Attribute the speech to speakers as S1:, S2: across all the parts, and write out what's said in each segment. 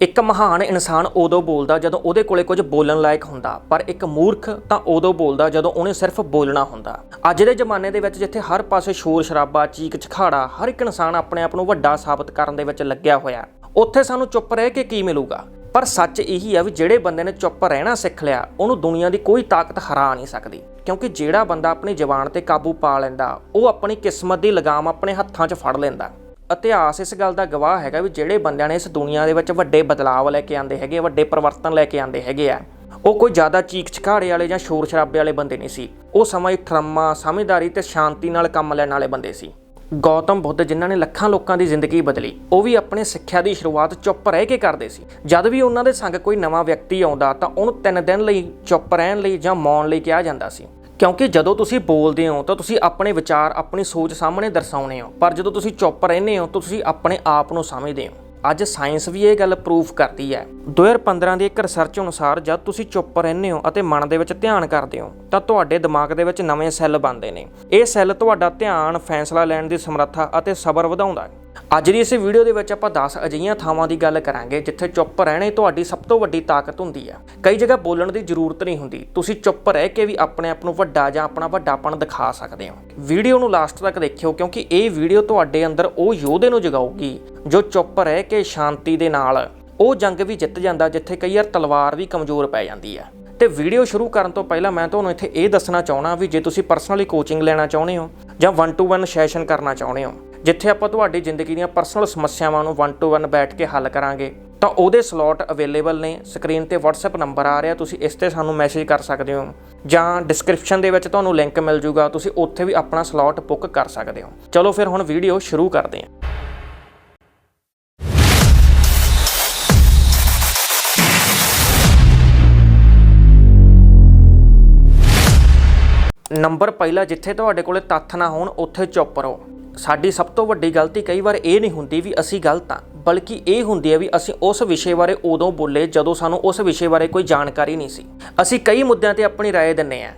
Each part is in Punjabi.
S1: ਇੱਕ ਮਹਾਨ ਇਨਸਾਨ ਉਦੋਂ ਬੋਲਦਾ ਜਦੋਂ ਉਹਦੇ ਕੋਲੇ ਕੁਝ ਬੋਲਣ ਲਾਇਕ ਹੁੰਦਾ, ਪਰ ਇੱਕ ਮੂਰਖ ਤਾਂ ਉਦੋਂ ਬੋਲਦਾ ਜਦੋਂ ਉਹਨੇ ਸਿਰਫ ਬੋਲਣਾ ਹੁੰਦਾ। ਅੱਜ ਦੇ ਜ਼ਮਾਨੇ ਦੇ ਵਿੱਚ ਜਿੱਥੇ ਹਰ ਪਾਸੇ ਸ਼ੋਰ ਸ਼ਰਾਬਾ, ਚੀਕ ਚਿਖਾੜਾ, ਹਰ ਇੱਕ ਇਨਸਾਨ ਆਪਣੇ ਆਪ ਨੂੰ ਵੱਡਾ ਸਾਬਤ ਕਰਨ ਦੇ ਵਿੱਚ ਲੱਗਿਆ ਹੋਇਆ ਉੱਥੇ ਸਾਨੂੰ ਚੁੱਪ ਰਹਿ ਕੇ ਕੀ ਮਿਲੂਗਾ? ਪਰ ਸੱਚ ਇਹੀ ਆ ਵੀ ਜਿਹੜੇ ਬੰਦੇ ਨੇ ਚੁੱਪ ਰਹਿਣਾ ਸਿੱਖ ਲਿਆ, ਉਹਨੂੰ ਦੁਨੀਆ ਦੀ ਕੋਈ ਤਾਕਤ ਹਰਾ ਨਹੀਂ ਸਕਦੀ, ਕਿਉਂਕਿ ਜਿਹੜਾ ਬੰਦਾ ਆਪਣੀ ਜ਼ੁਬਾਨ ਤੇ ਕਾਬੂ ਪਾ ਲੈਂਦਾ, ਉਹ ਆਪਣੀ ਕਿਸਮਤ ਦੀ ਲਗਾਮ ਆਪਣੇ ਹੱਥਾਂ 'ਚ ਫੜ ਲੈਂਦਾ। ਇਤਿਹਾਸ ਇਸ ਗੱਲ ਦਾ ਗਵਾਹ ਹੈਗਾ ਵੀ ਜਿਹੜੇ ਬੰਦਿਆਂ ਨੇ ਇਸ ਦੁਨੀਆ ਦੇ ਵਿੱਚ ਵੱਡੇ ਬਦਲਾਅ ਲੈ ਕੇ ਆਂਦੇ ਹੈਗੇ ਵੱਡੇ ਪਰਿਵਰਤਨ ਲੈ ਕੇ ਆਂਦੇ ਹੈਗੇ ਆ, ਉਹ ਕੋਈ ਜ਼ਿਆਦਾ ਚੀਕ ਚਿਖਾੜੇ ਵਾਲੇ ਜਾਂ ਸ਼ੋਰ ਸ਼ਰਾਬੇ ਵਾਲੇ ਬੰਦੇ ਨਹੀਂ ਸੀ। ਉਹ ਸਮਾਂ ਇੱਕ ਠਰਮਾ ਸਮਝਦਾਰੀ ਤੇ ਸ਼ਾਂਤੀ ਨਾਲ ਕੰਮ ਲੈਣ ਵਾਲੇ ਬੰਦੇ ਸੀ। ਗੌਤਮ ਬੁੱਧ ਜਿਨ੍ਹਾਂ ਨੇ ਲੱਖਾਂ ਲੋਕਾਂ ਦੀ ਜ਼ਿੰਦਗੀ ਬਦਲੀ, ਉਹ ਵੀ ਆਪਣੇ ਸਿੱਖਿਆ ਦੀ ਸ਼ੁਰੂਆਤ ਚੁੱਪ ਰਹਿ ਕੇ ਕਰਦੇ ਸੀ। ਜਦ ਵੀ ਉਹਨਾਂ ਦੇ ਸੰਗ ਕੋਈ ਨਵਾਂ ਵਿਅਕਤੀ ਆਉਂਦਾ ਤਾਂ ਉਹਨੂੰ ਤਿੰਨ ਦਿਨ ਲਈ ਚੁੱਪ ਰਹਿਣ ਲਈ ਜਾਂ ਮੌਨ ਲਈ ਕਿਹਾ ਜਾਂਦਾ ਸੀ। ਕਿਉਂਕਿ ਜਦੋਂ ਤੁਸੀਂ ਬੋਲਦੇ ਹੋ ਤਾਂ ਤੁਸੀਂ ਆਪਣੇ ਵਿਚਾਰ, ਆਪਣੀ ਸੋਚ ਸਾਹਮਣੇ ਦਰਸਾਉਣੇ ਹੋ। ਪਰ ਜਦੋਂ ਤੁਸੀਂ ਚੁੱਪ ਰਹਿੰਦੇ ਹੋ ਤਾਂ ਤੁਸੀਂ ਆਪਣੇ ਆਪ ਨੂੰ ਸਮਝਦੇ ਹੋ। ਅੱਜ ਸਾਇੰਸ ਵੀ ਇਹ ਗੱਲ ਪ੍ਰੂਫ ਕਰਦੀ ਹੈ। 2015 ਦੀ ਇੱਕ ਰਿਸਰਚ ਅਨੁਸਾਰ ਜਦ ਤੁਸੀਂ ਚੁੱਪ ਰਹਿੰਦੇ ਹੋ ਅਤੇ ਮਨ ਦੇ ਵਿੱਚ ਧਿਆਨ ਕਰਦੇ ਹੋ, ਤਾਂ ਤੁਹਾਡੇ ਦਿਮਾਗ ਦੇ ਵਿੱਚ ਨਵੇਂ ਸੈੱਲ ਬਣਦੇ ਨੇ। ਇਹ ਸੈੱਲ ਤੁਹਾਡਾ ਧਿਆਨ, ਫੈਸਲਾ ਲੈਣ ਦੀ ਸਮਰੱਥਾ ਅਤੇ ਸਬਰ ਵਧਾਉਂਦਾ ਹੈ। ਅੱਜ ਦੀ ਇਸ ਵੀਡੀਓ ਦੇ ਵਿੱਚ ਆਪਾਂ 10 ਅਜਿਹੀਆਂ ਥਾਵਾਂ ਦੀ ਗੱਲ ਕਰਾਂਗੇ ਜਿੱਥੇ ਚੁੱਪ ਰਹਿਣੇ ਤੁਹਾਡੀ ਸਭ ਤੋਂ ਵੱਡੀ ਤਾਕਤ ਹੁੰਦੀ ਹੈ ਕਈ ਜਗ੍ਹਾ ਬੋਲਣ ਦੀ ਜ਼ਰੂਰਤ ਨਹੀਂ ਹੁੰਦੀ। ਤੁਸੀਂ ਚੁੱਪ ਰਹਿ ਕੇ ਵੀ ਆਪਣੇ ਆਪ ਨੂੰ ਵੱਡਾ ਜਾਂ ਆਪਣਾ ਵੱਡਾਪਣ ਦਿਖਾ ਸਕਦੇ ਹੋ। ਵੀਡੀਓ ਨੂੰ ਲਾਸਟ ਤੱਕ ਦੇਖਿਓ ਕਿਉਂਕਿ ਇਹ ਵੀਡੀਓ ਤੁਹਾਡੇ ਅੰਦਰ ਉਹ ਯੋਧੇ ਨੂੰ ਜਗਾਊਗੀ, ਜੋ ਚੁੱਪ ਰਹਿ ਕੇ ਸ਼ਾਂਤੀ ਦੇ ਨਾਲ ਉਹ ਜੰਗ ਵੀ ਜਿੱਤ ਜਾਂਦਾ ਜਿੱਥੇ ਕਈ ਵਾਰ ਤਲਵਾਰ ਵੀ ਕਮਜ਼ੋਰ ਪੈ ਜਾਂਦੀ ਹੈ ਤੇ ਵੀਡੀਓ ਸ਼ੁਰੂ ਕਰਨ ਤੋਂ ਪਹਿਲਾਂ ਮੈਂ ਤੁਹਾਨੂੰ ਇੱਥੇ ਇਹ ਦੱਸਣਾ ਚਾਹਣਾ ਵੀ ਜੇ ਤੁਸੀਂ ਪਰਸਨਲੀ ਕੋਚਿੰਗ ਲੈਣਾ ਚਾਹੁੰਦੇ ਹੋ ਜਾਂ 1 ਟੂ 1 ਸੈਸ਼ਨ ਕਰਨਾ ਚਾਹੁੰਦੇ ਹੋ ਜਿੱਥੇ ਆਪਾਂ ਤੁਹਾਡੀ ਜ਼ਿੰਦਗੀ ਦੀਆਂ ਪਰਸਨਲ ਸਮੱਸਿਆਵਾਂ ਨੂੰ 1 ਟੂ 1 ਬੈਠ ਕੇ ਹੱਲ ਕਰਾਂਗੇ, ਤਾਂ ਉਹਦੇ ਸਲੋਟ ਅਵੇਲੇਬਲ ਨੇ ਸਕਰੀਨ ਤੇ WhatsApp ਨੰਬਰ ਆ ਰਿਹਾ, ਤੁਸੀਂ ਇਸ ਤੇ ਸਾਨੂੰ ਮੈਸੇਜ ਕਰ ਸਕਦੇ ਹੋ। ਜਾਂ ਡਿਸਕ੍ਰਿਪਸ਼ਨ ਦੇ ਵਿੱਚ ਤੁਹਾਨੂੰ ਲਿੰਕ ਮਿਲ ਜੂਗਾ, ਤੁਸੀਂ ਉੱਥੇ ਵੀ ਆਪਣਾ ਸਲੋਟ ਬੁੱਕ ਕਰ ਸਕਦੇ ਹੋ। ਚਲੋ ਫਿਰ ਹੁਣ ਵੀਡੀਓ ਸ਼ੁਰੂ ਕਰਦੇ ਹਾਂ। ਨੰਬਰ ਪਹਿਲਾ, ਜਿੱਥੇ ਤੁਹਾਡੇ ਕੋਲੇ ਤੱਥ ਨਾ ਹੋਣ, ਉੱਥੇ ਚੁੱਪ ਰਹੋ। ਸਾਡੀ ਸਭ ਤੋਂ ਵੱਡੀ ਗਲਤੀ ਕਈ ਵਾਰ ਇਹ ਨਹੀਂ ਹੁੰਦੀ ਵੀ ਅਸੀਂ ਗਲਤ ਹਾਂ ਬਲਕਿ ਇਹ ਹੁੰਦੀ ਹੈ ਵੀ ਅਸੀਂ ਉਸ ਵਿਸ਼ੇ ਬਾਰੇ ਉਦੋਂ ਬੋਲੇ ਜਦੋਂ ਸਾਨੂੰ ਉਸ ਵਿਸ਼ੇ ਬਾਰੇ ਕੋਈ ਜਾਣਕਾਰੀ ਨਹੀਂ ਸੀ ਅਸੀਂ ਕਈ ਮੁੱਦਿਆਂ ਤੇ ਆਪਣੀ رائے ਦਿੰਨੇ ਆ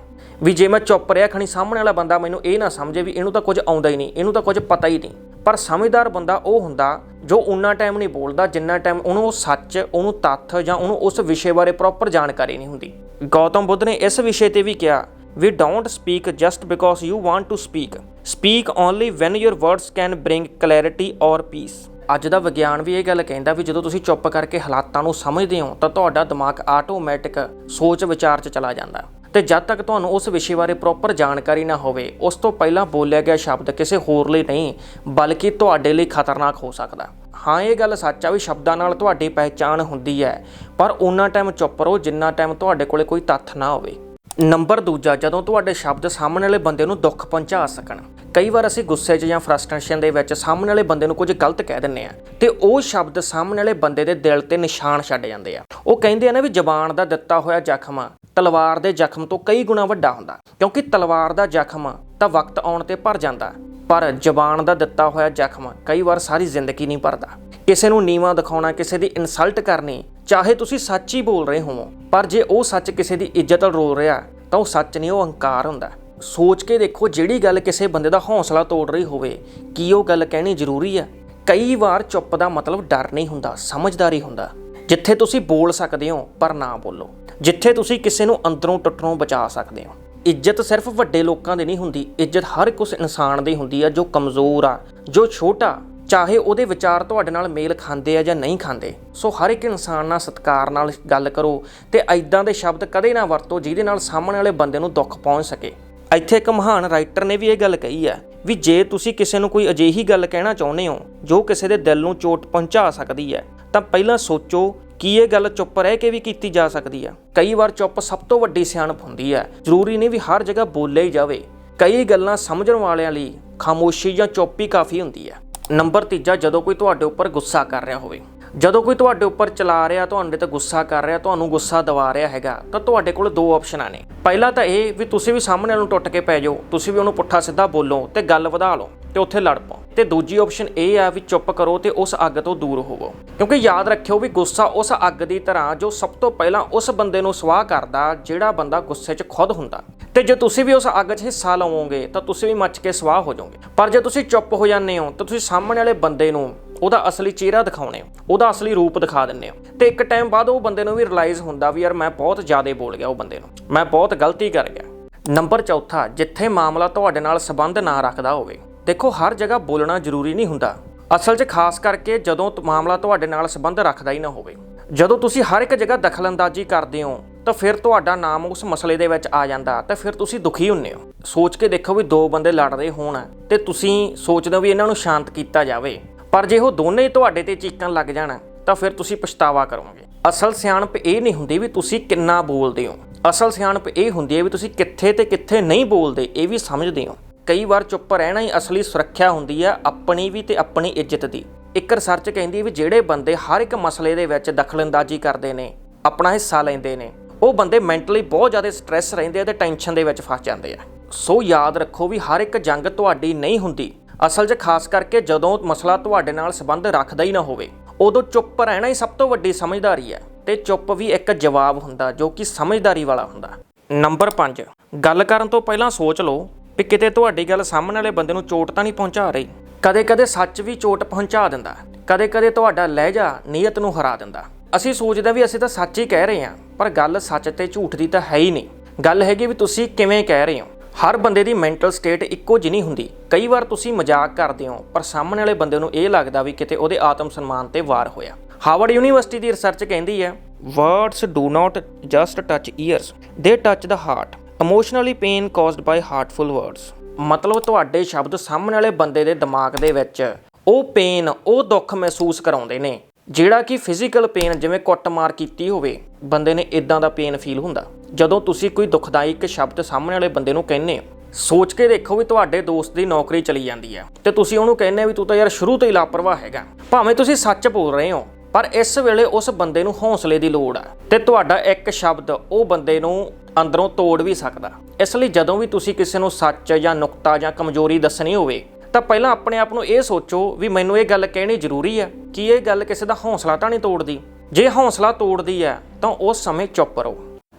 S1: ਵੀ ਜੇ ਮੈਂ ਚੁੱਪ ਰਿਹਾ ਖਣੀ ਸਾਹਮਣੇ ਵਾਲਾ ਬੰਦਾ ਮੈਨੂੰ ਇਹ ਨਾ ਸਮਝੇ ਵੀ ਇਹਨੂੰ ਤਾਂ ਕੁਝ ਆਉਂਦਾ ਹੀ ਨਹੀਂ ਇਹਨੂੰ ਤਾਂ ਕੁਝ ਪਤਾ ਹੀ ਨਹੀਂ ਪਰ ਸਮਝਦਾਰ ਬੰਦਾ ਉਹ ਹੁੰਦਾ ਜੋ ਉਨਾ ਟਾਈਮ ਨਹੀਂ ਬੋਲਦਾ ਜਿੰਨਾ ਟਾਈਮ ਉਹਨੂੰ ਉਹ ਸੱਚ ਉਹਨੂੰ ਤੱਥ ਜਾਂ ਉਹਨੂੰ ਉਸ ਵਿਸ਼ੇ ਬਾਰੇ ਪ੍ਰੋਪਰ ਜਾਣਕਾਰੀ ਨਹੀਂ ਹੁੰਦੀ ਗੌਤਮ ਬੁੱਧ ਨੇ ਇਸ ਵਿਸ਼ੇ ਤੇ ਵੀ ਕਿਹਾ we don't speak just because you want to speak speak only when your words can bring clarity or peace ਅੱਜ ਦਾ ਵਿਗਿਆਨ ਵੀ ਇਹ ਗੱਲ ਕਹਿੰਦਾ ਵੀ ਜਦੋਂ ਤੁਸੀਂ ਚੁੱਪ ਕਰਕੇ ਹਾਲਾਤਾਂ ਨੂੰ ਸਮਝਦੇ ਹੋ ਤਾਂ ਤੁਹਾਡਾ ਦਿਮਾਗ ਆਟੋਮੈਟਿਕ ਸੋਚ ਵਿਚਾਰ 'ਚ ਚਲਾ ਜਾਂਦਾ। ਤੇ ਜਦ ਤੱਕ ਤੁਹਾਨੂੰ ਉਸ ਵਿਸ਼ੇ ਬਾਰੇ ਪ੍ਰੋਪਰ ਜਾਣਕਾਰੀ ਨਾ ਹੋਵੇ, ਉਸ ਤੋਂ ਪਹਿਲਾਂ ਬੋਲਿਆ ਗਿਆ ਸ਼ਬਦ ਕਿਸੇ ਹੋਰ ਲਈ ਨਹੀਂ, ਬਲਕਿ ਤੁਹਾਡੇ ਲਈ ਖਤਰਨਾਕ ਹੋ ਸਕਦਾ। ਹਾਂ, ਇਹ ਗੱਲ ਸੱਚ ਆ ਵੀ ਸ਼ਬਦਾਂ ਨਾਲ ਤੁਹਾਡੀ ਪਹਿਚਾਣ ਹੁੰਦੀ ਹੈ, ਪਰ ਉਹਨਾਂ ਟਾਈਮ ਚੁੱਪ ਰਹੋ ਜਿੰਨਾ ਟਾਈਮ ਤੁਹਾਡੇ ਕੋਲੇ ਕੋਈ ਤੱਥ ਨਾ ਹੋਵੇ। ਨੰਬਰ ਦੂਜਾ, ਜਦੋਂ ਤੁਹਾਡੇ ਸ਼ਬਦ ਸਾਹਮਣੇ ਵਾਲੇ ਬੰਦੇ ਨੂੰ ਦੁੱਖ ਪਹੁੰਚਾ ਸਕਣ। ਕਈ ਵਾਰ ਅਸੀਂ ਗੁੱਸੇ 'ਚ ਜਾਂ ਫਰਸਟ੍ਰੇਸ਼ਨ ਦੇ ਵਿੱਚ ਸਾਹਮਣੇ ਵਾਲੇ ਬੰਦੇ ਨੂੰ ਕੁਝ ਗਲਤ ਕਹਿ ਦਿੰਨੇ ਆ ਤੇ ਉਹ ਸ਼ਬਦ ਸਾਹਮਣੇ ਵਾਲੇ ਬੰਦੇ ਦੇ ਦਿਲ ਤੇ ਨਿਸ਼ਾਨ ਛੱਡ ਜਾਂਦੇ ਆ। ਉਹ ਕਹਿੰਦੇ ਆ ਨਾ ਵੀ ਜ਼ਬਾਨ ਦਾ ਦਿੱਤਾ ਹੋਇਆ ਜ਼ਖਮ ਤਲਵਾਰ ਦੇ ਜ਼ਖਮ ਤੋਂ ਕਈ ਗੁਣਾ ਵੱਡਾ ਹੁੰਦਾ, ਕਿਉਂਕਿ ਤਲਵਾਰ ਦਾ ਜ਼ਖਮ ਤਾਂ ਵਕਤ ਆਉਣ ਤੇ ਭਰ ਜਾਂਦਾ, ਪਰ ਜ਼ਬਾਨ ਦਾ ਦਿੱਤਾ ਹੋਇਆ ਜ਼ਖਮ ਕਈ ਵਾਰ ਸਾਰੀ ਜ਼ਿੰਦਗੀ ਨਹੀਂ ਭਰਦਾ। ਕਿਸੇ ਨੂੰ ਨੀਵਾ ਦਿਖਾਉਣਾ, ਕਿਸੇ ਦੀ ਇਨਸਲਟ ਕਰਨੀ, ਚਾਹੇ ਤੁਸੀਂ ਸੱਚ ਹੀ ਬੋਲ ਰਹੇ ਹੋਵੋ, ਪਰ ਜੇ ਉਹ ਸੱਚ ਕਿਸੇ ਦੀ ਇੱਜ਼ਤ ਰੋਲ ਰਿਹਾ, ਤਾਂ ਉਹ ਸੱਚ ਨਹੀਂ, ਉਹ ਹੰਕਾਰ ਹੁੰਦਾ। ਸੋਚ ਕੇ ਦੇਖੋ ਜਿਹੜੀ ਗੱਲ ਕਿਸੇ ਬੰਦੇ ਦਾ ਹੌਸਲਾ ਤੋੜ ਰਹੀ ਹੋਵੇ, ਕੀ ਉਹ ਗੱਲ ਕਹਿਣੀ ਜ਼ਰੂਰੀ ਆ? ਕਈ ਵਾਰ ਚੁੱਪ ਦਾ ਮਤਲਬ ਡਰ ਨਹੀਂ ਹੁੰਦਾ, ਸਮਝਦਾਰੀ ਹੁੰਦਾ। ਜਿੱਥੇ ਤੁਸੀਂ ਬੋਲ ਸਕਦੇ ਹੋ, ਪਰ ਨਾ ਬੋਲੋ। ਜਿੱਥੇ ਤੁਸੀਂ ਕਿਸੇ ਨੂੰ ਅੰਦਰੋਂ ਟੁੱਟਣੋਂ ਬਚਾ ਸਕਦੇ ਹੋ। ਇੱਜ਼ਤ ਸਿਰਫ ਵੱਡੇ ਲੋਕਾਂ ਦੀ ਨਹੀਂ ਹੁੰਦੀ, ਇੱਜ਼ਤ ਹਰ ਇੱਕ ਉਸ ਇਨਸਾਨ ਦੀ ਹੁੰਦੀ ਆ ਜੋ ਕਮਜ਼ੋਰ ਆ, ਜੋ ਛੋਟਾ, ਚਾਹੇ ਉਹਦੇ ਵਿਚਾਰ ਤੁਹਾਡੇ ਨਾਲ ਮੇਲ ਖਾਂਦੇ ਆ ਜਾਂ ਨਹੀਂ ਖਾਂਦੇ। ਸੋ ਹਰ ਇੱਕ ਇਨਸਾਨ ਨਾਲ ਸਤਿਕਾਰ ਨਾਲ ਗੱਲ ਕਰੋ ਤੇ ਐਦਾਂ ਦੇ ਸ਼ਬਦ ਕਦੇ ਨਾ ਵਰਤੋ ਜਿਹਦੇ ਨਾਲ ਸਾਹਮਣੇ ਵਾਲੇ ਬੰਦੇ ਨੂੰ ਦੁੱਖ ਪਹੁੰਚ ਸਕੇ। ਇੱਥੇ ਇੱਕ ਮਹਾਨ ਰਾਈਟਰ ਨੇ ਵੀ ਇਹ ਗੱਲ ਕਹੀ ਹੈ ਵੀ ਜੇ ਤੁਸੀਂ ਕਿਸੇ ਨੂੰ ਕੋਈ ਅਜਿਹੀ ਗੱਲ ਕਹਿਣਾ ਚਾਹੁੰਦੇ ਹੋ, ਜੋ ਕਿਸੇ ਦੇ ਦਿਲ ਨੂੰ ਚੋਟ ਪਹੁੰਚਾ ਸਕਦੀ ਹੈ, ਤਾਂ ਪਹਿਲਾਂ ਸੋਚੋ ਕੀ ਇਹ ਗੱਲ ਚੁੱਪ ਰਹਿ ਕੇ ਵੀ ਕੀਤੀ ਜਾ ਸਕਦੀ ਹੈ। ਕਈ ਵਾਰ ਚੁੱਪ ਸਭ ਤੋਂ ਵੱਡੀ ਸਿਆਣਪ ਹੁੰਦੀ ਹੈ। ਜ਼ਰੂਰੀ ਨਹੀਂ ਵੀ ਹਰ ਜਗ੍ਹਾ ਬੋਲਿਆ ਹੀ ਜਾਵੇ। ਕਈ ਗੱਲਾਂ ਸਮਝਣ ਵਾਲਿਆਂ ਲਈ ਖਾਮੋਸ਼ੀ ਜਾਂ ਚੁੱਪ ਹੀ ਕਾਫੀ ਹੁੰਦੀ ਹੈ। ਨੰਬਰ ਤੀਜਾ, ਜਦੋਂ ਕੋਈ ਤੁਹਾਡੇ ਉੱਪਰ ਗੁੱਸਾ ਕਰ ਰਿਹਾ ਹੋਵੇ। ਜਦੋਂ ਕੋਈ ਤੁਹਾਡੇ ਉੱਪਰ ਚਲਾ ਰਿਹਾ, ਤੁਹਾਡੇ ਤੇ ਗੁੱਸਾ ਕਰ ਰਿਹਾ, ਤੁਹਾਨੂੰ ਗੁੱਸਾ ਦਿਵਾ ਰਿਹਾ ਹੈਗਾ, ਤਾਂ ਤੁਹਾਡੇ ਕੋਲ ਦੋ ਆਪਸ਼ਨਾਂ ਨੇ। ਪਹਿਲਾ ਤਾਂ ਇਹ ਵੀ ਤੁਸੀਂ ਵੀ ਸਾਹਮਣੇ ਨੂੰ ਟੁੱਟ ਕੇ ਪੈ ਜਾਓ, ਤੁਸੀਂ ਵੀ ਉਹਨੂੰ ਪੁੱਠਾ ਸਿੱਧਾ ਬੋਲੋ ਤੇ ਗੱਲ ਵਧਾ ਲਓ ਤੇ ਉੱਥੇ ਲੜ ਪਓ। ਤੇ ਦੂਜੀ ਆਪਸ਼ਨ ਇਹ ਆ ਵੀ ਚੁੱਪ ਕਰੋ ਤੇ ਉਸ ਅੱਗ ਤੋਂ ਦੂਰ ਹੋਵੋ। ਕਿਉਂਕਿ ਯਾਦ ਰੱਖਿਓ ਵੀ ਗੁੱਸਾ ਉਸ ਅੱਗ ਦੀ ਤਰ੍ਹਾਂ ਜੋ ਸਭ ਤੋਂ ਪਹਿਲਾਂ ਉਸ ਬੰਦੇ ਨੂੰ ਸਵਾਹ ਕਰਦਾ, ਜਿਹੜਾ ਬੰਦਾ ਗੁੱਸੇ 'ਚ ਖੁਦ ਹੁੰਦਾ। ਤੇ ਜੇ ਤੁਸੀਂ ਵੀ ਉਸ ਅੱਗ 'ਚ ਹਿੱਸਾ ਲਵੋਗੇ, ਤਾਂ ਤੁਸੀਂ ਵੀ ਮੱਚ ਕੇ ਸਵਾਹ ਹੋ ਜਾਓਗੇ। ਪਰ ਜੇ ਤੁਸੀਂ ਚੁੱਪ ਹੋ ਜਾਂਦੇ ਹੋ, ਤਾਂ ਤੁਸੀਂ ਸਾਹਮਣੇ ਵਾਲੇ ਬੰਦੇ ਨੂੰ ਉਹਦਾ ਅਸਲੀ ਚਿਹਰਾ ਦਿਖਾਉਣੇ ਹੋ, ਉਹਦਾ ਅਸਲੀ ਰੂਪ ਦਿਖਾ ਦਿੰਦੇ ਹੋ। ਤੇ ਇੱਕ ਟਾਈਮ ਬਾਅਦ ਉਹ ਬੰਦੇ ਨੂੰ ਵੀ ਰਿਅਲਾਈਜ਼ ਹੁੰਦਾ ਵੀ ਯਾਰ ਮੈਂ ਬਹੁਤ ਜ਼ਿਆਦਾ ਬੋਲ ਗਿਆ ਉਹ ਬੰਦੇ ਨੂੰ, ਮੈਂ ਬਹੁਤ ਗਲਤੀ ਕਰ ਗਿਆ। ਨੰਬਰ ਚੌਥਾ, ਜਿੱਥੇ ਮਾਮਲਾ ਤੁਹਾਡੇ ਨਾਲ ਸੰਬੰਧ ਨਾ ਰੱਖਦਾ ਹੋਵੇ। ਦੇਖੋ, ਹਰ ਜਗ੍ਹਾ ਬੋਲਣਾ ਜ਼ਰੂਰੀ ਨਹੀਂ ਹੁੰਦਾ। ਅਸਲ 'ਚ ਖਾਸ ਕਰਕੇ ਜਦੋਂ ਮਾਮਲਾ ਤੁਹਾਡੇ ਨਾਲ ਸੰਬੰਧ ਰੱਖਦਾ ਹੀ ਨਾ ਹੋਵੇ। ਜਦੋਂ ਤੁਸੀਂ ਹਰ ਇੱਕ ਜਗ੍ਹਾ ਦਖਲਅੰਦਾਜ਼ੀ ਕਰਦੇ ਹੋ, ਤਾਂ ਫਿਰ ਤੁਹਾਡਾ ਨਾਮ ਉਸ ਮਸਲੇ ਦੇ ਵਿੱਚ ਆ ਜਾਂਦਾ, ਤਾਂ ਫਿਰ ਤੁਸੀਂ ਦੁਖੀ ਹੁੰਨੇ ਹੋ। ਸੋਚ ਕੇ ਦੇਖੋ ਵੀ ਦੋ ਬੰਦੇ ਲੜ ਰਹੇ ਹੋਣ, ਤੇ ਤੁਸੀਂ ਸੋਚਦੇ ਹੋ ਵੀ ਇਹਨਾਂ ਨੂੰ ਸ਼ਾਂਤ ਕੀਤਾ ਜਾਵੇ। ਪਰ ਜੇ ਉਹ ਦੋਨੇ ਤੁਹਾਡੇ ਤੇ ਚੀਕਣ ਲੱਗ ਜਾਣ, ਤਾਂ ਫਿਰ ਤੁਸੀਂ ਪਛਤਾਵਾ ਕਰੋਗੇ। ਅਸਲ ਸਿਆਣਪ ਇਹ ਨਹੀਂ ਹੁੰਦੀ ਵੀ ਤੁਸੀਂ ਕਿੰਨਾ ਬੋਲਦੇ ਹੋ। ਅਸਲ ਸਿਆਣਪ ਇਹ ਹੁੰਦੀ ਹੈ ਵੀ ਤੁਸੀਂ ਕਿੱਥੇ ਤੇ ਕਿੱਥੇ ਨਹੀਂ ਬੋਲਦੇ, ਇਹ ਵੀ ਸਮਝਦੇ ਹੋ। ਕਈ ਵਾਰ ਚੁੱਪ ਰਹਿਣਾ ਹੀ ਅਸਲੀ ਸੁਰੱਖਿਆ ਹੁੰਦੀ ਹੈ ਆਪਣੀ ਵੀ ਤੇ ਆਪਣੀ ਇੱਜ਼ਤ ਦੀ। ਇੱਕ ਰਿਸਰਚ ਕਹਿੰਦੀ ਵੀ ਜਿਹੜੇ ਬੰਦੇ ਹਰ ਇੱਕ ਮਸਲੇ ਦੇ ਵਿੱਚ ਦਖਲਅੰਦਾਜ਼ੀ ਕਰਦੇ ਨੇ, ਆਪਣਾ ਹਿੱਸਾ ਲੈਂਦੇ ਨੇ, ਉਹ ਬੰਦੇ ਮੈਂਟਲੀ ਬਹੁਤ ਜ਼ਿਆਦਾ ਸਟ੍ਰੈਸ ਰਹਿੰਦੇ ਆ ਤੇ ਟੈਨਸ਼ਨ ਦੇ ਵਿੱਚ ਫਸ ਜਾਂਦੇ ਆ। ਸੋ ਯਾਦ ਰੱਖੋ ਵੀ ਹਰ ਇੱਕ ਜੰਗ ਤੁਹਾਡੀ ਨਹੀਂ ਹੁੰਦੀ ਅਸਲ 'ਚ ਖਾਸ ਕਰਕੇ ਜਦੋਂ ਮਸਲਾ ਤੁਹਾਡੇ ਨਾਲ ਸੰਬੰਧ ਰੱਖਦਾ ਹੀ ਨਾ ਹੋਵੇ, ਉਦੋਂ ਚੁੱਪ ਰਹਿਣਾ ਹੀ ਸਭ ਤੋਂ ਵੱਡੀ ਸਮਝਦਾਰੀ ਹੈ ਤੇ ਚੁੱਪ ਵੀ ਇੱਕ ਜਵਾਬ ਹੁੰਦਾ ਜੋ ਕਿ ਸਮਝਦਾਰੀ ਵਾਲਾ ਹੁੰਦਾ। ਨੰਬਰ 5 ਗੱਲ ਕਰਨ ਤੋਂ ਪਹਿਲਾਂ ਸੋਚ ਲਓ ਵੀ ਕਿਤੇ ਤੁਹਾਡੀ ਗੱਲ ਸਾਹਮਣੇ ਵਾਲੇ ਬੰਦੇ ਨੂੰ ਚੋਟ ਤਾਂ ਨਹੀਂ ਪਹੁੰਚਾ ਰਹੀ। ਕਦੇ-ਕਦੇ ਸੱਚ ਵੀ ਚੋਟ ਪਹੁੰਚਾ ਦਿੰਦਾ, ਕਦੇ-ਕਦੇ ਤੁਹਾਡਾ ਲਹਿਜਾ, ਨੀਅਤ ਨੂੰ ਹਰਾ ਦਿੰਦਾ। ਅਸੀਂ ਸੋਚਦੇ ਵੀ ਅਸੀਂ ਤਾਂ ਸੱਚ ਹੀ ਕਹਿ ਰਹੇ ਹਾਂ, ਪਰ ਗੱਲ ਸੱਚ ਤੇ ਝੂਠ ਦੀ ਤਾਂ ਹੈ ਹੀ ਨਹੀਂ। ਗੱਲ ਹੈਗੀ ਵੀ ਤੁਸੀਂ ਕਿਵੇਂ ਕਹਿ ਰਹੇ ਹੋ? ਹਰ ਬੰਦੇ ਦੀ ਮੈਂਟਲ ਸਟੇਟ ਇੱਕੋ ਜਿਹੀ ਨਹੀਂ ਹੁੰਦੀ। ਕਈ ਵਾਰ ਤੁਸੀਂ ਮਜ਼ਾਕ ਕਰਦੇ ਹੋ, ਪਰ ਸਾਹਮਣੇ ਵਾਲੇ ਬੰਦੇ ਨੂੰ ਇਹ ਲੱਗਦਾ ਵੀ ਕਿਤੇ ਉਹਦੇ ਆਤਮ ਸਨਮਾਨ ਤੇ ਵਾਰ ਹੋਇਆ। ਹਾਰਵਰਡ ਯੂਨੀਵਰਸਿਟੀ ਦੀ ਰਿਸਰਚ ਕਹਿੰਦੀ ਹੈ words do not just touch ears they touch the heart emotionally pain caused by hurtful words ਮਤਲਬ ਤੁਹਾਡੇ ਸ਼ਬਦ ਸਾਹਮਣੇ ਵਾਲੇ ਬੰਦੇ ਦੇ ਦਿਮਾਗ ਦੇ ਵਿੱਚ ਉਹ ਪੇਨ ਉਹ ਦੁੱਖ ਮਹਿਸੂਸ ਕਰਾਉਂਦੇ ਨੇ। ਜਿਹੜਾ ਕਿ ਫਿਜ਼ੀਕਲ ਪੇਨ ਜਿਵੇਂ ਕੁੱਟਮਾਰ ਕੀਤੀ ਹੋਵੇ, ਬੰਦੇ ਨੇ ਇਦਾਂ ਦਾ ਪੇਨ ਫੀਲ ਹੁੰਦਾ। ਜਦੋਂ ਤੁਸੀਂ ਕੋਈ ਦੁਖਦਾਇਕ ਸ਼ਬਦ ਸਾਹਮਣੇ ਵਾਲੇ ਬੰਦੇ ਨੂੰ ਕਹਿੰਦੇ ਹੋ, ਸੋਚ ਕੇ ਦੇਖੋ ਵੀ ਤੁਹਾਡੇ ਦੋਸਤ ਦੀ ਨੌਕਰੀ ਚਲੀ ਜਾਂਦੀ ਹੈ। ਤੇ ਤੁਸੀਂ ਉਹਨੂੰ ਕਹਿੰਦੇ ਵੀ ਤੂੰ ਤਾਂ ਯਾਰ ਸ਼ੁਰੂ ਤੋਂ ਹੀ ਲਾਪਰਵਾਹ ਹੈਗਾ। ਭਾਵੇਂ ਤੁਸੀਂ ਸੱਚ ਬੋਲ ਰਹੇ ਹੋ, ਪਰ ਇਸ ਵੇਲੇ ਉਸ ਬੰਦੇ ਨੂੰ ਹੌਸਲੇ ਦੀ ਲੋੜ ਹੈ ਤੇ ਤੁਹਾਡਾ ਇੱਕ ਸ਼ਬਦ ਉਹ ਬੰਦੇ ਨੂੰ ਅੰਦਰੋਂ ਤੋੜ ਵੀ ਸਕਦਾ। ਇਸ ਲਈ ਜਦੋਂ ਵੀ ਤੁਸੀਂ ਕਿਸੇ ਨੂੰ ਸੱਚ ਜਾਂ ਨੁਕਤਾ ਜਾਂ ਕਮਜ਼ੋਰੀ ਦੱਸਣੀ ਹੋਵੇ, ਤਾਂ ਪਹਿਲਾਂ ਆਪਣੇ ਆਪ ਨੂੰ ਇਹ ਸੋਚੋ ਵੀ ਮੈਨੂੰ ਇਹ ਗੱਲ ਕਹਿਣੀ ਜ਼ਰੂਰੀ ਹੈ ਕਿ ਇਹ ਗੱਲ ਕਿਸੇ ਦਾ ਹੌਸਲਾ ਤਾਂ ਨਹੀਂ ਤੋੜਦੀ। ਜੇ ਹੌਸਲਾ ਤੋੜਦੀ ਹੈ, ਤਾਂ ਉਸ ਸਮੇਂ ਚੁੱਪ ਰਹੋ।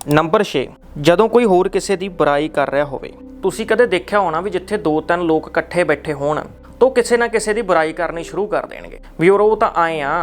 S1: ਨੰਬਰ 6 ਜਦੋਂ ਕੋਈ ਹੋਰ ਕਿਸੇ ਦੀ ਬੁਰਾਈ ਕਰ ਰਿਹਾ ਹੋਵੇ, ਤੁਸੀਂ ਕਦੇ ਦੇਖਿਆ ਹੋਣਾ ਵੀ ਜਿੱਥੇ ਦੋ ਤਿੰਨ ਲੋਕ ਇਕੱਠੇ ਬੈਠੇ ਹੋਣ, ਤਾਂ ਕਿਸੇ ਨਾ ਕਿਸੇ ਦੀ ਬੁਰਾਈ ਕਰਨੀ ਸ਼ੁਰੂ ਕਰ ਦੇਣਗੇ। ਵੀ ਉਹ ਤਾਂ ਆਏ ਆ,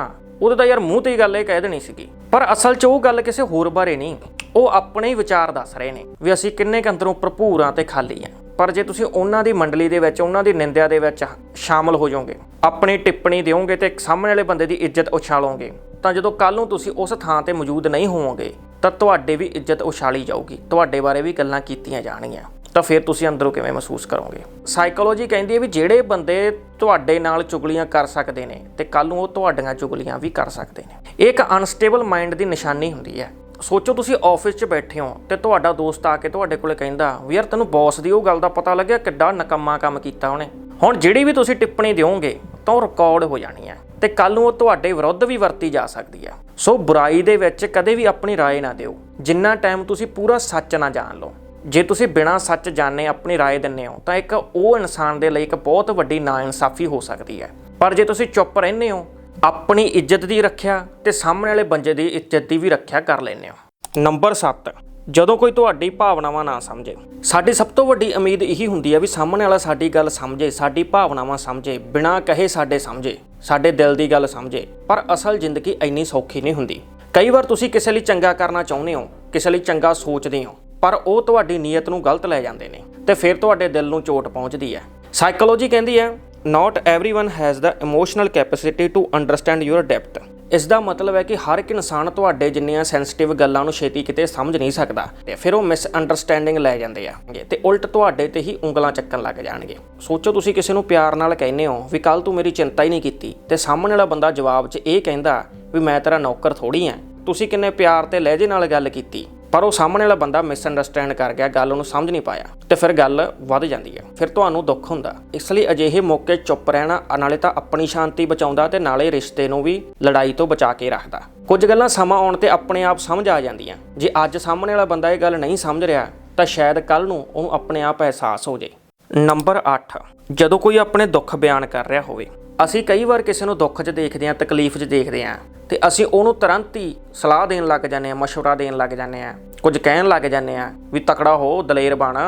S1: ਉਹਦੇ ਤਾਂ ਯਾਰ ਮੂੰਹ ਤੇ ਹੀ ਗੱਲ ਇਹ ਕਹਿ ਦੇਣੀ ਸੀਗੀ। ਪਰ ਅਸਲ 'ਚ ਉਹ ਗੱਲ ਕਿਸੇ ਹੋਰ ਬਾਰੇ ਨਹੀਂ, ਉਹ ਆਪਣੇ ਹੀ ਵਿਚਾਰ ਦੱਸ ਰਹੇ ਨੇ ਵੀ ਅਸੀਂ ਕਿੰਨੇ ਕੁ ਅੰਦਰੋਂ ਭਰਪੂਰ ਆ ਤੇ ਖਾਲੀ ਆ। ਪਰ ਜੇ ਤੁਸੀਂ ਉਹਨਾਂ ਦੀ ਮੰਡਲੀ ਦੇ ਵਿੱਚ, ਉਹਨਾਂ ਦੀ ਨਿੰਦਿਆ ਦੇ ਵਿੱਚ ਸ਼ਾਮਲ ਹੋ ਜਾਓਗੇ, ਆਪਣੀ ਟਿੱਪਣੀ ਦਿਓਗੇ ਤੇ ਸਾਹਮਣੇ ਵਾਲੇ ਬੰਦੇ ਦੀ ਇੱਜ਼ਤ ਉਛਾਲੋਗੇ, ਤਾਂ ਜਦੋਂ ਕੱਲ ਨੂੰ ਤੁਸੀਂ ਉਸ ਥਾਂ ਤੇ ਮੌਜੂਦ ਨਹੀਂ ਹੋਵੋਗੇ ਤਾਂ ਤੁਹਾਡੇ ਵੀ ਇੱਜ਼ਤ ਉਛਾਲੀ ਜਾਊਗੀ। ਤੁਹਾਡੇ ਬਾਰੇ ਵੀ ਗੱਲਾਂ ਕੀਤੀਆਂ ਜਾਣਗੀਆਂ। ਤਾਂ ਫਿਰ ਤੁਸੀਂ ਅੰਦਰੋਂ ਕਿਵੇਂ ਮਹਿਸੂਸ ਕਰੋਗੇ? ਸਾਈਕੋਲੋਜੀ ਕਹਿੰਦੀ ਹੈ ਵੀ ਜਿਹੜੇ ਬੰਦੇ ਤੁਹਾਡੇ ਨਾਲ ਚੁਗਲੀਆਂ ਕਰ ਸਕਦੇ ਨੇ ਤੇ ਕੱਲ ਨੂੰ ਉਹ ਤੁਹਾਡੀਆਂ ਚੁਗਲੀਆਂ ਵੀ ਕਰ ਸਕਦੇ ਨੇ। ਇਹ ਇੱਕ ਅਨਸਟੇਬਲ ਮਾਈਂਡ ਦੀ ਨਿਸ਼ਾਨੀ ਹੁੰਦੀ ਹੈ। ਸੋਚੋ ਤੁਸੀਂ ਆਫਿਸ 'ਚ ਬੈਠੇ ਹੋ ਤੇ ਤੁਹਾਡਾ ਦੋਸਤ ਆ ਕੇ ਤੁਹਾਡੇ ਕੋਲੇ ਕਹਿੰਦਾ, ਵੀ ਯਾਰ ਤੈਨੂੰ ਬੌਸ ਦੀ ਉਹ ਗੱਲ ਦਾ ਪਤਾ ਲੱਗਿਆ ਕਿੱਡਾ ਨਕੰਮਾ ਕੰਮ ਕੀਤਾ ਉਹਨੇ। ਹੁਣ ਜਿਹੜੀ ਵੀ ਤੁਸੀਂ ਟਿੱਪਣੀ ਦਿਓਗੇ ਤਾਂ ਉਹ ਰਿਕਾਰਡ ਹੋ ਜਾਣੀ ਹੈ ਤੇ ਕੱਲ ਨੂੰ ਉਹ ਤੁਹਾਡੇ ਵਿਰੁੱਧ ਵੀ ਵਰਤੀ ਜਾ ਸਕਦੀ ਹੈ ਸੋ ਬੁਰਾਈ ਦੇ ਵਿੱਚ ਕਦੇ ਵੀ ਆਪਣੀ رائے ਨਾ ਦਿਓ ਜਿੰਨਾ ਟਾਈਮ ਤੁਸੀਂ ਪੂਰਾ ਸੱਚ ਨਾ ਜਾਣ ਲਓ ਜੇ ਤੁਸੀਂ ਬਿਨਾਂ ਸੱਚ ਜਾਣੇ ਆਪਣੀ رائے ਦਿੰਦੇ ਹੋ ਤਾਂ ਇੱਕ ਉਹ ਇਨਸਾਨ ਦੇ ਲਈ ਇੱਕ ਬਹੁਤ ਵੱਡੀ ਨਾਇਨਸਾਫੀ ਹੋ ਸਕਦੀ ਹੈ ਪਰ ਜੇ ਤੁਸੀਂ ਚੁੱਪ ਰਹਿੰਦੇ ਹੋ ਆਪਣੀ ਇੱਜ਼ਤ ਦੀ ਰੱਖਿਆ ਤੇ ਸਾਹਮਣੇ ਵਾਲੇ ਬੰਦੇ ਦੀ ਇੱਜ਼ਤ ਦੀ ਵੀ ਰੱਖਿਆ ਕਰ ਲੈਂਦੇ ਹੋ ਨੰਬਰ 7 ਜਦੋਂ ਕੋਈ ਤੁਹਾਡੀ ਭਾਵਨਾਵਾਂ ਨਾ ਸਮਝੇ। ਸਾਡੀ ਸਭ ਤੋਂ ਵੱਡੀ ਉਮੀਦ ਇਹੀ ਹੁੰਦੀ ਹੈ ਵੀ ਸਾਹਮਣੇ ਵਾਲਾ ਸਾਡੀ ਗੱਲ ਸਮਝੇ, ਸਾਡੀ ਭਾਵਨਾਵਾਂ ਸਮਝੇ, ਬਿਨਾਂ ਕਹੇ ਸਾਡੇ ਸਮਝੇ, ਸਾਡੇ ਦਿਲ ਦੀ ਗੱਲ ਸਮਝੇ। ਪਰ ਅਸਲ ਜ਼ਿੰਦਗੀ ਇੰਨੀ ਸੌਖੀ ਨਹੀਂ ਹੁੰਦੀ। ਕਈ ਵਾਰ ਤੁਸੀਂ ਕਿਸੇ ਲਈ ਚੰਗਾ ਕਰਨਾ ਚਾਹੁੰਦੇ ਹੋ, ਕਿਸੇ ਲਈ ਚੰਗਾ ਸੋਚਦੇ ਹੋ, ਪਰ ਉਹ ਤੁਹਾਡੀ ਨੀਅਤ ਨੂੰ ਗਲਤ ਲੈ ਜਾਂਦੇ ਨੇ ਤੇ ਫਿਰ ਤੁਹਾਡੇ ਦਿਲ ਨੂੰ ਚੋਟ ਪਹੁੰਚਦੀ ਹੈ। ਸਾਈਕੋਲੋਜੀ ਕਹਿੰਦੀ ਹੈ, not everyone has the emotional capacity to understand your depth. ਇਸ ਦਾ ਮਤਲਬ ਹੈ ਕਿ ਹਰ ਇੱਕ ਇਨਸਾਨ ਤੁਹਾਡੇ ਜਿੰਨੀਆਂ ਸੈਂਸਿਟਿਵ ਗੱਲਾਂ ਨੂੰ ਛੇਤੀ ਕਿਤੇ ਸਮਝ ਨਹੀਂ ਸਕਦਾ ਤੇ ਫਿਰ ਉਹ ਮਿਸ ਅੰਡਰਸਟੈਂਡਿੰਗ ਲੈ ਜਾਂਦੇ ਆ। ਤੇ ਉਲਟ ਤੁਹਾਡੇ ਤੇ ਹੀ ਉਂਗਲਾਂ ਚੱਕਣ ਲੱਗ ਜਾਣਗੇ। ਸੋਚੋ ਤੁਸੀਂ ਕਿਸੇ ਨੂੰ ਪਿਆਰ ਨਾਲ ਕਹਿੰਦੇ ਹੋ ਵੀ ਕੱਲ ਤੂੰ ਮੇਰੀ ਚਿੰਤਾ ਹੀ ਨਹੀਂ ਕੀਤੀ ਤੇ ਸਾਹਮਣੇ ਵਾਲਾ ਬੰਦਾ ਜਵਾਬ 'ਚ ਇਹ ਕਹਿੰਦਾ ਵੀ ਮੈਂ ਤੇਰਾ ਨੌਕਰ ਥੋੜੀ ਆ ਤੁਸੀਂ ਕਿੰਨੇ ਪਿਆਰ ਤੇ ਲਹਿਜੇ ਨਾਲ ਗੱਲ ਕੀਤੀ। ਪਰ ਉਹ ਸਾਹਮਣੇ ਵਾਲਾ ਬੰਦਾ ਮਿਸ ਅੰਡਰਸਟੈਂਡ ਕਰ ਗਿਆ, ਗੱਲ ਉਹਨੂੰ ਸਮਝ ਨਹੀਂ ਪਾਇਆ ਤੇ ਫਿਰ ਗੱਲ ਵੱਧ ਜਾਂਦੀ ਹੈ। ਫਿਰ ਤੁਹਾਨੂੰ ਦੁੱਖ ਹੁੰਦਾ। ਇਸ ਲਈ ਅਜਿਹੇ ਮੌਕੇ ਚੁੱਪ ਰਹਿਣਾ, ਨਾਲੇ ਤਾਂ ਆਪਣੀ ਸ਼ਾਂਤੀ ਬਚਾਉਂਦਾ ਤੇ ਨਾਲੇ ਰਿਸ਼ਤੇ ਨੂੰ ਵੀ ਲੜਾਈ ਤੋਂ ਬਚਾ ਕੇ ਰੱਖਦਾ। ਕੁਝ ਗੱਲਾਂ ਸਮਾਂ ਆਉਣ ਤੇ ਆਪਣੇ ਆਪ ਸਮਝ ਆ ਜਾਂਦੀਆਂ। ਜੇ ਅੱਜ ਸਾਹਮਣੇ ਵਾਲਾ ਬੰਦਾ ਇਹ ਗੱਲ ਨਹੀਂ ਸਮਝ ਰਿਹਾ, ਤਾਂ ਸ਼ਾਇਦ ਕੱਲ ਨੂੰ ਉਹਨੂੰ ਆਪਣੇ ਆਪ ਅਹਿਸਾਸ ਹੋ ਜੇ। ਨੰਬਰ 8 ਜਦੋਂ ਕੋਈ ਆਪਣੇ ਦੁੱਖ ਬਿਆਨ ਕਰ ਰਿਹਾ ਹੋਵੇ ਅਸੀਂ ਕਈ ਵਾਰ ਕਿਸੇ ਨੂੰ ਦੁੱਖ 'ਚ ਦੇਖਦੇ ਹਾਂ, ਤਕਲੀਫ 'ਚ ਦੇਖਦੇ ਹਾਂ ਤੇ ਅਸੀਂ ਉਹਨੂੰ ਤੁਰੰਤ ਹੀ ਸਲਾਹ ਦੇਣ ਲੱਗ ਜਾਂਦੇ ਹਾਂ, ਮਸ਼ਵਰਾ ਦੇਣ ਲੱਗ ਜਾਂਦੇ ਹਾਂ, ਕੁਝ ਕਹਿਣ ਲੱਗ ਜਾਂਦੇ ਹਾਂ ਵੀ ਤਕੜਾ ਹੋ, ਦਲੇਰ ਬਣ,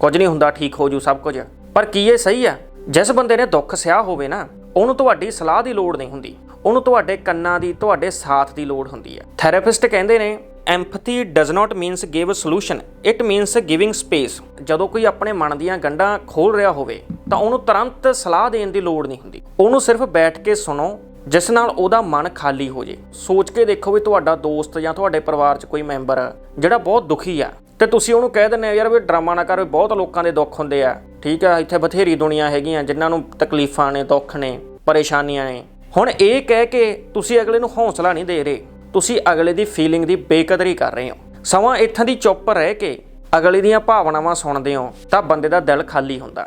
S1: ਕੁਝ ਨਹੀਂ ਹੁੰਦਾ, ਠੀਕ ਹੋ ਜੂ ਸਭ ਕੁਝ। ਪਰ ਕੀ ਇਹ ਸਹੀ ਆ? ਜਿਸ ਬੰਦੇ ਨੇ ਦੁੱਖ ਸਿਆ ਹੋਵੇ ਨਾ, ਉਹਨੂੰ ਤੁਹਾਡੀ ਸਲਾਹ ਦੀ ਲੋੜ ਨਹੀਂ ਹੁੰਦੀ। ਉਹਨੂੰ ਤੁਹਾਡੇ ਕੰਨਾਂ ਦੀ, ਤੁਹਾਡੇ ਸਾਥ ਦੀ ਲੋੜ ਹੁੰਦੀ ਹੈ ਥੈਰੇਪਿਸਟ ਕਹਿੰਦੇ ਨੇ empathy does not means give a solution it means giving space ਜਦੋਂ ਕੋਈ ਆਪਣੇ ਮਨ ਦੀਆਂ ਗੰਢਾਂ ਖੋਲ ਰਿਹਾ ਹੋਵੇ, ਤਾਂ ਉਹਨੂੰ ਤੁਰੰਤ ਸਲਾਹ ਦੇਣ ਦੀ ਲੋੜ ਨਹੀਂ ਹੁੰਦੀ। ਉਹਨੂੰ ਸਿਰਫ ਬੈਠ ਕੇ ਸੁਣੋ, ਜਿਸ ਨਾਲ ਉਹਦਾ ਮਨ ਖਾਲੀ ਹੋ ਜੇ। ਸੋਚ ਕੇ ਦੇਖੋ ਵੀ ਤੁਹਾਡਾ ਦੋਸਤ ਜਾਂ ਤੁਹਾਡੇ ਪਰਿਵਾਰ 'ਚ ਕੋਈ ਮੈਂਬਰ ਜਿਹੜਾ ਬਹੁਤ ਦੁਖੀ ਆ, ਤੇ ਤੁਸੀਂ ਉਹਨੂੰ ਕਹਿ ਦਿੰਦੇ ਆ ਯਾਰ ਵੀ ਡਰਾਮਾ ਨਾ ਕਰ, ਵੀ ਬਹੁਤ ਲੋਕਾਂ ਦੇ ਦੁੱਖ ਹੁੰਦੇ ਆ। ਠੀਕ ਆ, ਇੱਥੇ ਬਥੇਰੀ ਦੁਨੀਆ ਹੈਗੀਆਂ ਜਿਨ੍ਹਾਂ ਨੂੰ ਤਕਲੀਫਾਂ ਨੇ, ਦੁੱਖ ਨੇ, ਪਰੇਸ਼ਾਨੀਆਂ ਨੇ। ਹੁਣ ਇਹ ਕਹਿ ਕੇ ਤੁਸੀਂ ਅਗਲੇ ਨੂੰ ਹੌਸਲਾ ਨਹੀਂ ਦੇ ਰਹੇ। ਤੁਸੀਂ ਅਗਲੇ ਦੀ ਫੀਲਿੰਗ ਦੀ ਬੇਕਦਰੀ ਕਰ ਰਹੇ ਹੋ। ਸਮਾਂ ਇੱਥਾਂ ਦੀ ਚੁੱਪ ਰਹਿ ਕੇ ਅਗਲੇ ਦੀਆਂ ਭਾਵਨਾਵਾਂ ਸੁਣਦੇ ਹੋ ਤਾਂ ਬੰਦੇ ਦਾ ਦਿਲ ਖਾਲੀ ਹੁੰਦਾ।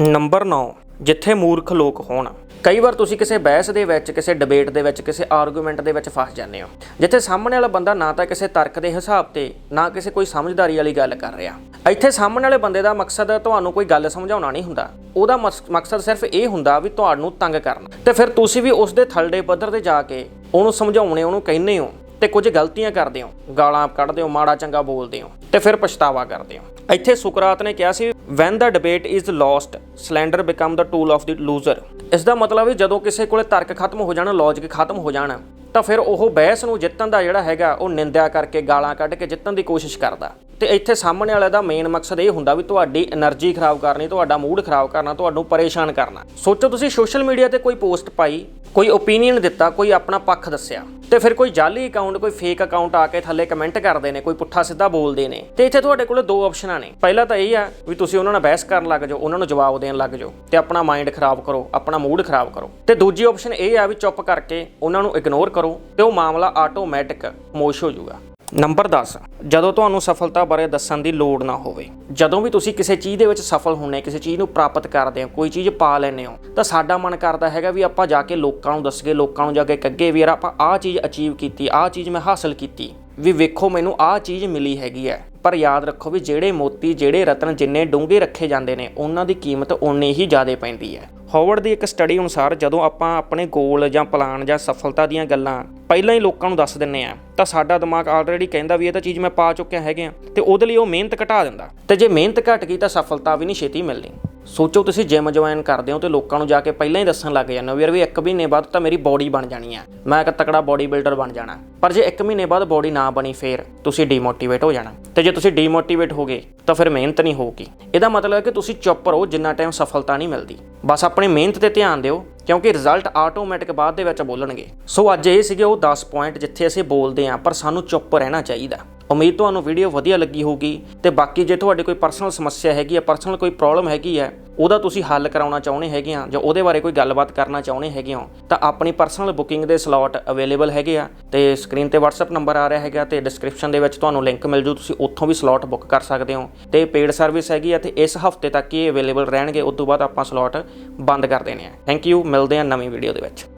S1: ਨੰਬਰ 9 ਜਿੱਥੇ ਮੂਰਖ ਲੋਕ ਹੋਣ। ਕਈ ਵਾਰ ਤੁਸੀਂ ਕਿਸੇ ਬਹਿਸ ਦੇ ਵਿੱਚ, ਕਿਸੇ ਡਿਬੇਟ ਦੇ ਵਿੱਚ, ਕਿਸੇ ਆਰਗੂਮੈਂਟ ਦੇ ਵਿੱਚ ਫਸ ਜਾਂਦੇ ਹੋ। ਜਿੱਥੇ ਸਾਹਮਣੇ ਵਾਲਾ ਬੰਦਾ ਨਾ ਤਾਂ ਕਿਸੇ ਤਰਕ ਦੇ ਹਿਸਾਬ ਤੇ, ਨਾ ਕਿਸੇ ਕੋਈ ਸਮਝਦਾਰੀ ਵਾਲੀ ਗੱਲ ਕਰ ਰਿਹਾ। ਇੱਥੇ ਸਾਹਮਣੇ ਵਾਲੇ ਬੰਦੇ ਦਾ ਮਕਸਦ ਤੁਹਾਨੂੰ ਕੋਈ ਗੱਲ ਸਮਝਾਉਣਾ ਨਹੀਂ ਹੁੰਦਾ। ਉਹਦਾ ਮਕਸ- ਮਕਸਦ ਸਿਰਫ ਇਹ ਹੁੰਦਾ ਵੀ ਤੁਹਾਨੂੰ ਤੰਗ ਕਰਨਾ। ਤੇ ਫਿਰ ਤੁਸੀਂ ਵੀ ਉਸ ਦੇ ਥਲੜੇ ਪੱਧਰ ਤੇ ਜਾ ਕੇ ਉਹਨੂੰ ਸਮਝਾਉਣੇ, ਉਹਨੂੰ ਕਹਿੰਦੇ ਹੋ। ਤੇ ਕੁਝ ਗਲਤੀਆਂ ਕਰਦੇ ਹੋ, ਗਾਲਾਂ ਕੱਢਦੇ ਹੋ, ਮਾੜਾ ਚੰਗਾ ਬੋਲਦੇ ਹੋ ਤੇ ਫਿਰ ਪਛਤਾਵਾ ਕਰਦੇ ਹੋ। ਇੱਥੇ ਸੁਕਰਾਤ ਨੇ ਕਿਹਾ ਸੀ when the debate is lost slander become the tool of the loser ਇਸ ਦਾ ਮਤਲਬ ਹੈ, ਜਦੋਂ ਕਿਸੇ ਕੋਲੇ ਤਰਕ ਖਤਮ ਹੋ ਜਾਣ ਲੌਜਿਕ ਖਤਮ ਹੋ ਜਾਣ, ਤਾਂ ਫਿਰ ਉਹ ਬਹਿਸ ਨੂੰ ਜਿੱਤਣ ਦਾ ਜਿਹੜਾ ਹੈਗਾ, ਉਹ ਨਿੰਦਿਆ ਕਰਕੇ ਗਾਲਾਂ ਕੱਢ ਕੇ ਜਿੱਤਣ ਦੀ ਕੋਸ਼ਿਸ਼ ਕਰਦਾ। ਤੇ ਇੱਥੇ ਸਾਹਮਣੇ ਵਾਲੇ ਦਾ ਮੇਨ ਮਕਸਦ ਇਹ ਹੁੰਦਾ ਵੀ ਤੁਹਾਡੀ એનર્ਜੀ ਖਰਾਬ ਕਰਨੀ, ਤੁਹਾਡਾ ਮੂਡ ਖਰਾਬ ਕਰਨਾ, ਤੁਹਾਨੂੰ ਪਰੇਸ਼ਾਨ ਕਰਨਾ। ਸੋਚੋ ਤੁਸੀਂ ਸੋਸ਼ਲ ਮੀਡੀਆ ਤੇ ਕੋਈ ਪੋਸਟ ਪਾਈ, ਕੋਈ ਓਪੀਨੀਅਨ ਦਿੱਤਾ, ਕੋਈ ਆਪਣਾ ਪੱਖ ਦੱਸਿਆ, ਤੇ ਫਿਰ ਕੋਈ ਜਾਲੀ ਅਕਾਊਂਟ ਕੋਈ ਫੇਕ ਅਕਾਊਂਟ ਆ ਕੇ ਥੱਲੇ ਕਮੈਂਟ ਕਰਦੇ ਨੇ, ਕੋਈ ਪੁੱਠਾ ਸਿੱਧਾ ਬੋਲਦੇ ਨੇ, ਤੇ ਇੱਥੇ ਤੁਹਾਡੇ ਕੋਲ ਦੋ ਆਪਸ਼ਨਾਂ ਨੇ। ਪਹਿਲਾ ਤਾਂ ਇਹ ਆ ਵੀ ਤੁਸੀਂ ਉਹਨਾਂ ਨਾਲ ਬਹਿਸ ਕਰਨ ਲੱਗ ਜਾਓ, ਉਹਨਾਂ ਨੂੰ ਜਵਾਬ ਦੇਣ ਲੱਗ ਜਾਓ, ਤੇ ਆਪਣਾ ਮਾਈਂਡ ਖਰਾਬ ਕਰੋ, ਆਪਣਾ ਮੂਡ ਖਰਾਬ ਕਰੋ। ਤੇ ਦੂਜੀ ਆਪਸ਼ਨ ਇਹ ਆ ਵੀ ਚੁੱਪ ਕਰਕੇ ਉਹਨਾਂ ਨੂੰ ਇਗਨੋਰ ਕਰੋ, ਤੇ ਉਹ ਮਾਮਲਾ ਆਟੋਮੈਟਿਕ ਮੋਸ਼ ਹੋ ਜਾਊਗਾ। ਨੰਬਰ 10 ਜਦੋਂ ਤੁਹਾਨੂੰ ਸਫਲਤਾ ਬਾਰੇ ਦੱਸਣ ਦੀ ਲੋੜ ਨਾ ਹੋਵੇ, ਜਦੋਂ ਵੀ ਤੁਸੀਂ ਕਿਸੇ ਚੀਜ਼ ਦੇ ਵਿੱਚ ਸਫਲ ਹੋਣੇ ਕਿਸੇ ਚੀਜ਼ ਨੂੰ ਪ੍ਰਾਪਤ ਕਰਦੇ ਹੋ, ਕੋਈ ਚੀਜ਼ ਪਾ ਲੈਂਦੇ ਹੋ, ਤਾਂ ਸਾਡਾ ਮਨ ਕਰਦਾ ਹੈਗਾ ਵੀ ਆਪਾਂ ਜਾ ਕੇ ਲੋਕਾਂ ਨੂੰ ਦੱਸਗੇ ਲੋਕਾਂ ਨੂੰ ਜਾ ਕੇ ਕੱਗੇ ਵੀ ਯਾਰ ਆਪਾਂ ਆਹ ਚੀਜ਼ ਅਚੀਵ ਕੀਤੀ, ਆਹ ਚੀਜ਼ ਮੈਂ ਹਾਸਲ ਕੀਤੀ, ਵੀ ਵੇਖੋ ਮੈਨੂੰ ਆਹ ਚੀਜ਼ ਮਿਲੀ ਹੈਗੀ ਹੈ। ਪਰ ਯਾਦ ਰੱਖੋ ਵੀ ਜਿਹੜੇ ਮੋਤੀ, ਜਿਹੜੇ ਰਤਨ ਜਿੰਨੇ ਡੂੰਘੇ ਰੱਖੇ ਜਾਂਦੇ ਨੇ, ਉਹਨਾਂ ਦੀ ਕੀਮਤ ਓਨੀ ਹੀ ਜ਼ਿਆਦਾ ਪੈਂਦੀ ਹੈ। ਹਾਵਰਡ ਦੀ ਇੱਕ ਸਟੱਡੀ ਅਨੁਸਾਰ ਜਦੋਂ ਆਪਾਂ ਆਪਣੇ ਗੋਲ ਜਾਂ ਪਲਾਨ ਜਾਂ ਸਫਲਤਾ ਦੀਆਂ ਗੱਲਾਂ ਪਹਿਲਾਂ ਹੀ ਲੋਕਾਂ ਨੂੰ ਦੱਸ ਦਿੰਨੇ ਆ। ਤਾਂ ਸਾਡਾ ਦਿਮਾਗ ਆਲਰੇਡੀ ਕਹਿੰਦਾ ਵੀ ਇਹ ਤਾਂ ਚੀਜ਼ ਮੈਂ ਪਾ ਚੁੱਕਿਆ ਹੈਗੇ ਆ। ਤੇ ਉਹਦੇ ਲਈ ਉਹ ਮਿਹਨਤ ਘਟਾ ਦਿੰਦਾ। ਤੇ ਜੇ ਮਿਹਨਤ ਘਟ ਗਈ ਤਾਂ ਸਫਲਤਾ ਵੀ ਨਹੀਂ ਛੇਤੀ ਮਿਲਣੀ। ਸੋਚੋ ਤੁਸੀਂ ਜਿਮ ਜੁਆਇਨ ਕਰਦੇ ਹੋ ਤੇ ਲੋਕਾਂ ਨੂੰ ਜਾ ਕੇ ਪਹਿਲਾਂ ਹੀ ਦੱਸਣ ਲੱਗ ਜਾਂਦੇ ਹੋ ਵੀ ਯਾਰ ਵੀ ਇੱਕ ਮਹੀਨੇ ਬਾਅਦ ਤਾਂ ਮੇਰੀ ਬੋਡੀ ਬਣ ਜਾਣੀ ਆ। ਮੈਂ ਇੱਕ ਤਕੜਾ ਬੋਡੀ ਬਿਲਡਰ ਬਣ ਜਾਣਾ। ਪਰ ਜੇ ਇੱਕ ਮਹੀਨੇ ਬਾਅਦ ਬੋਡੀ ਨਾ ਬਣੀ ਫੇਰ ਤੁਸੀਂ ਡੀਮੋਟੀਵੇਟ ਹੋ ਜਾਣਾ। ਤੇ ਜੇ ਤੁਸੀਂ ਡੀਮੋਟੀਵੇਟ ਹੋਗੇ ਤਾਂ ਫਿਰ ਮਿਹਨਤ ਨਹੀਂ ਹੋਊਗੀ। ਇਹਦਾ ਮਤਲਬ ਹੈ ਕਿ ਤੁਸੀਂ ਚੁੱਪ ਰਹੋ ਜਿੰਨਾ ਟਾਈਮ ਸਫਲਤਾ ਨਹੀਂ ਮਿਲਦੀ। ਬਸ ਆਪਣੀ ਮਿਹਨਤ ਤੇ ਧਿਆਨ ਦਿਓ ਕਿਉਂਕਿ ਰਿਜ਼ਲਟ ਆਟੋਮੈਟਿਕ ਬਾਅਦ ਦੇ ਵਿੱਚ ਬੋਲਣਗੇ। ਸੋ ਅੱਜ ਇਹ ਸੀਗੇ ਉਹ 10 ਪੁਆਇੰਟ ਜਿੱਥੇ ਅਸੀਂ ਬੋਲਦੇ ਆਂ ਪਰ ਸਾਨੂੰ ਚੁੱਪ ਰਹਿਣਾ ਚਾਹੀਦਾ। ਉਮੀਦ ਤੁਹਾਨੂੰ ਵੀਡੀਓ ਵਧੀਆ ਲੱਗੀ ਹੋਊਗੀ ਤੇ ਬਾਕੀ ਜੇ ਤੁਹਾਡੇ ਕੋਈ ਪਰਸਨਲ ਸਮੱਸਿਆ ਹੈਗੀ ਹੈ ਪਰਸਨਲ ਕੋਈ ਪ੍ਰੋਬਲਮ ਹੈਗੀ ਹੈ ਉਹਦਾ ਤੁਸੀਂ ਹੱਲ ਕਰਾਉਣਾ ਚਾਹੁੰਦੇ ਹੈਗੇ ਆ ਜਾਂ ਉਹਦੇ ਬਾਰੇ ਕੋਈ ਗੱਲਬਾਤ ਕਰਨਾ ਚਾਹੁੰਦੇ ਹੈਗੇ ਹੋ, ਤਾਂ ਆਪਣੀ ਪਰਸਨਲ ਬੁਕਿੰਗ ਦੇ ਸਲੋਟ ਅਵੇਲੇਬਲ ਹੈਗੇ ਆ ਤੇ ਸਕਰੀਨ ਤੇ WhatsApp ਨੰਬਰ ਆ ਰਿਹਾ ਹੈਗਾ ਤੇ ਡਿਸਕ੍ਰਿਪਸ਼ਨ ਦੇ ਵਿੱਚ ਤੁਹਾਨੂੰ ਲਿੰਕ ਮਿਲ ਜੂ, ਤੁਸੀਂ ਉੱਥੋਂ ਵੀ ਸਲੋਟ ਬੁੱਕ ਕਰ ਸਕਦੇ ਹੋ ਤੇ ਪੇਡ ਸਰਵਿਸ ਹੈਗੀ ਆ ਤੇ ਇਸ ਹਫ਼ਤੇ ਤੱਕ ਹੀ ਅਵੇਲੇਬਲ ਰਹਿਣਗੇ, ਉਸ ਤੋਂ ਬਾਅਦ ਆਪਾਂ ਸਲੋਟ ਬੰਦ ਕਰ ਦੇਣੇ ਆ। ਥੈਂਕ ਯੂ ਮਿਲਦੇ ਆ ਨਵੀਂ ਵੀਡੀਓ ਦੇ ਵਿੱਚ।